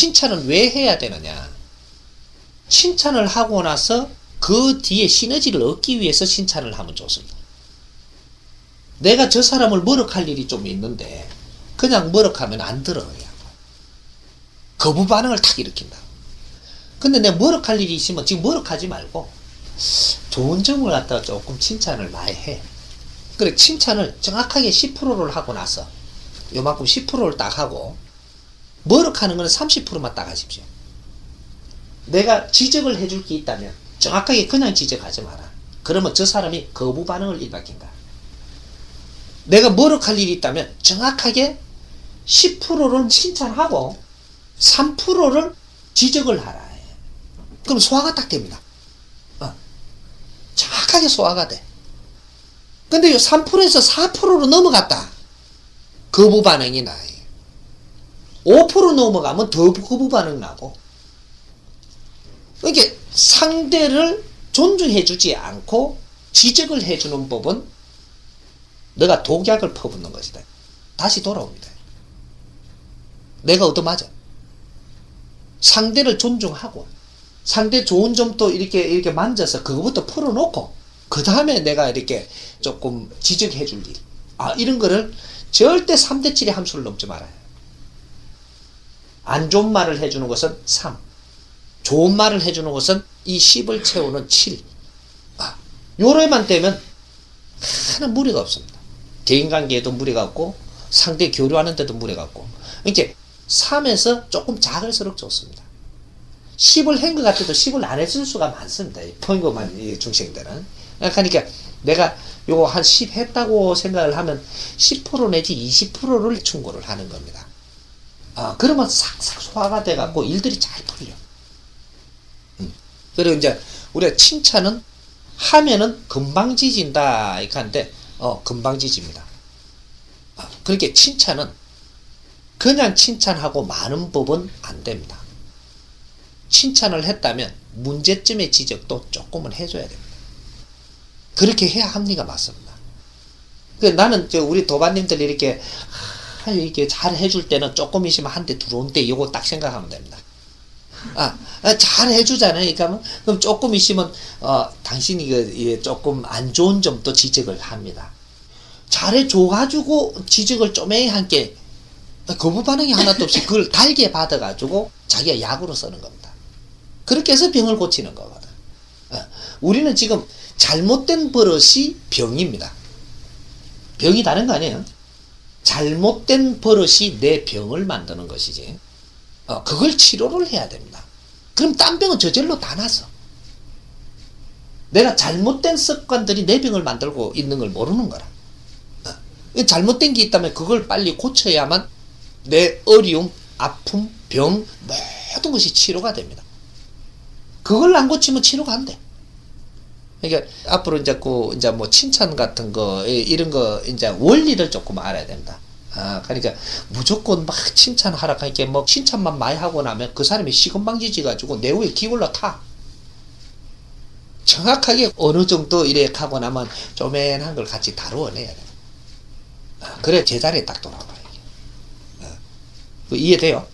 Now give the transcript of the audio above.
칭찬은 왜 해야 되느냐? 칭찬을 하고 나서 그 뒤에 시너지를 얻기 위해서 칭찬을 하면 좋습니다. 내가 저 사람을 머럭할 일이 좀 있는데 그냥 머럭하면 안 들어요. 거부 반응을 탁 일으킨다. 근데 내가 머럭할 일이 있으면 지금 머럭하지 말고 좋은 점을 갖다가 조금 칭찬을 많이 해. 그래 칭찬을 정확하게 10%를 하고 나서 요만큼 10%를 딱 하고 머럭하는 거는 30%만 딱 하십시오. 내가 지적을 해줄 게 있다면 정확하게 그냥 지적하지 마라. 그러면 저 사람이 거부 반응을 일으킨다. 내가 머럭할 일이 있다면 정확하게 10%를 칭찬하고 3%를 지적을 하라. 그럼 소화가 딱 됩니다. 어. 정확하게 소화가 돼. 근데 요 3%에서 4%로 넘어갔다. 거부 반응이 나. 5% 넘어가면 더 거부 반응 나고. 이게 상대를 존중해주지 않고 지적을 해주는 법은 너가 독약을 퍼붓는 것이다. 다시 돌아옵니다. 내가 얻어맞아. 상대를 존중하고 상대 좋은 점도 이렇게 이렇게 만져서 그거부터 풀어놓고 그 다음에 내가 이렇게 조금 지적해 줄 일. 아 이런 거를 절대 3대 7의 함수를 넘지 말아요. 안 좋은 말을 해주는 것은 3. 좋은 말을 해주는 것은 이 10을 채우는 7. 아, 요래만 되면 하나 무리가 없습니다. 대인관계에도 무리가 없고 상대 교류하는 데도 무리가 없고 이렇게 3에서 조금 작을수록 좋습니다. 10을 한것 같아도 10을 안 해줄 수가 많습니다. 평범한 이 중생들은. 그러니까 내가 요거 한 10 했다고 생각을 하면 10% 내지 20%를 충고를 하는 겁니다. 아, 그러면 싹싹 소화가 돼갖고 일들이 잘 풀려. 음. 그리고 이제 우리가 칭찬은 하면은 금방 지진다. 이렇게 하는데, 어, 금방 지집니다. 아, 그렇게 칭찬은 그냥 칭찬하고 많은 법은 안 됩니다. 칭찬을 했다면 문제점의 지적도 조금은 해줘야 됩니다. 그렇게 해야 합리가 맞습니다. 그 나는 저 우리 도반님들 이렇게 아, 이렇게 잘 해줄 때는 조금 있으면 한 대 들어온대 이거 딱 생각하면 됩니다. 아, 아, 잘 해주잖아요. 그러니까 그럼 조금 있으면 어, 당신이 그 조금 안 좋은 점도 지적을 합니다. 잘해줘가지고 지적을 쪼매한 게 거부 반응이 하나도 없이 그걸 달게 받아가지고 자기가 약으로 쓰는 겁니다. 그렇게 해서 병을 고치는 거거든. 어, 우리는 지금 잘못된 버릇이 병입니다. 병이 다른 거 아니에요? 잘못된 버릇이 내 병을 만드는 것이지. 어, 그걸 치료를 해야 됩니다. 그럼 딴 병은 저절로 다 나서. 내가 잘못된 습관들이 내 병을 만들고 있는 걸 모르는 거라. 어, 잘못된 게 있다면 그걸 빨리 고쳐야만 내 어려움, 아픔, 병, 모든 것이 치료가 됩니다. 그걸 안 고치면 치료가 안 돼. 그러니까 앞으로 이제 그 이제 뭐 칭찬 같은 거 이런 거 이제 원리를 조금 알아야 된다. 아, 그러니까 무조건 막 칭찬하라 하니까 뭐 칭찬만 많이 하고 나면 그 사람이 시건방지지 가지고 내후에 기울러 타. 정확하게 어느 정도 이래 하고 나면 쪼맨한 걸 같이 다루어내야 돼. 아, 그래 제자리에 딱 돌아와요. 아, 이해돼요?